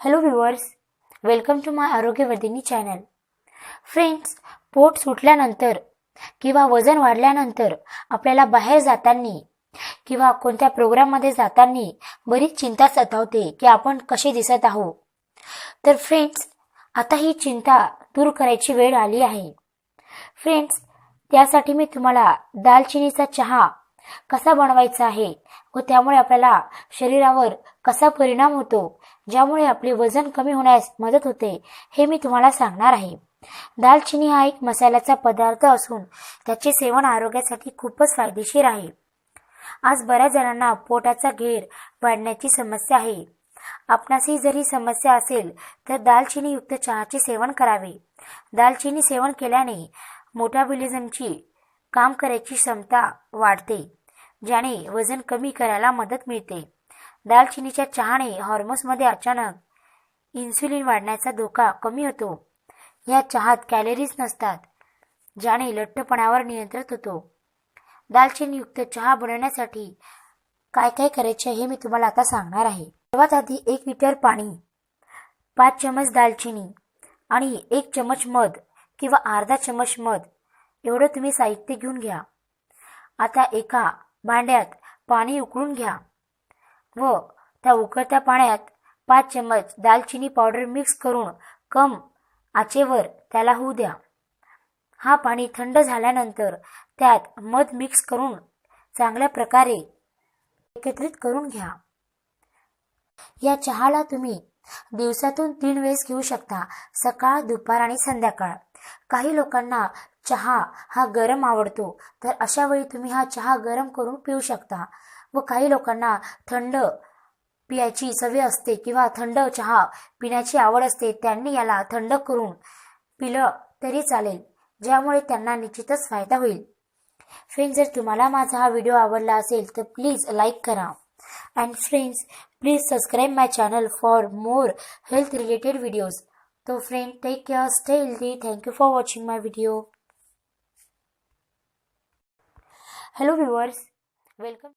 Hello viewers welcome to my Arogyavardhini channel friends पोट सुटल्यानंतर किंवा वजन वाढल्यानंतर आपल्याला बाहेर जाताना किंवा कोणत्या प्रोग्राममध्ये जाताना बरीच चिंता सतावते की आपण कसे दिसत आहोत. तर फ्रेंड्स आता ही चिंता दूर करायची वेळ आली आहे. फ्रेंड्स त्यासाठी मी तुम्हाला दालचिनीचा चहा कसा बनवायचा आहे व त्यामुळे आपल्याला शरीरावर कसा परिणाम होतो ज्यामुळे आपले वजन कमी होण्यास मदत होते हे मी तुम्हाला सांगणार आहे. दालचिनी हा एक मसाल्याचा पदार्थ असून त्याचे सेवन आरोग्यासाठी खूपच फायदेशीर आहे. आज बऱ्याच जणांना पोटाचा घेर वाढण्याची समस्या आहे. आपणासही जर ही समस्या असेल तर दालचिनीयुक्त चहाचे सेवन करावे. दालचिनी सेवन केल्याने मोटाबिलिझमची काम करायची क्षमता वाढते ज्याने वजन कमी करायला मदत मिळते. दालचिनीच्या चहाने हॉर्मोन्समध्ये अचानक इन्सुलिन वाढण्याचा धोका कमी होतो. या चहात कॅलरीज नसतात ज्याने लठ्ठपणावर नियंत्रित होतो. दालचिनीयुक्त चहा बनवण्यासाठी काय काय करायचे हे मी तुम्हाला आता सांगणार आहे. सर्वात आधी एक लिटर पाणी पाच चमच दालचिनी आणि एक चमच मध किंवा अर्धा चमच मध एवढं तुम्ही साहित्य घेऊन घ्या. आता एका भांड्यात पाणी उकळून घ्या. व त्या उकळत्या पाण्यात पाच चमच दालचिनी पावडर मिक्स करून कम आचेवर त्याला होऊ द्या. हा पाणी थंड झाल्यानंतर त्यात मध मिक्स करून चांगल्या प्रकारे एकत्रित करून घ्या. या चहाला तुम्ही दिवसातून तीन वेळेस घेऊ शकता सकाळ दुपार आणि संध्याकाळ. काही लोकांना चहा हा गरम आवडतो तर अशा वेळी तुम्ही हा चहा गरम करून पिऊ शकता. व काही लोकांना थंड पियाची सवय असते किंवा थंड चहा पिण्याची आवड असते त्यांनी याला थंड करून पिलं तरी चालेल ज्यामुळे त्यांना निश्चितच फायदा होईल. फ्रेंड्स जर तुम्हाला माझा हा व्हिडिओ आवडला असेल तर प्लीज लाईक करा. And friends please subscribe my channel for more health related videos तो friend take care stay healthy thank you for watching my video hello viewers welcome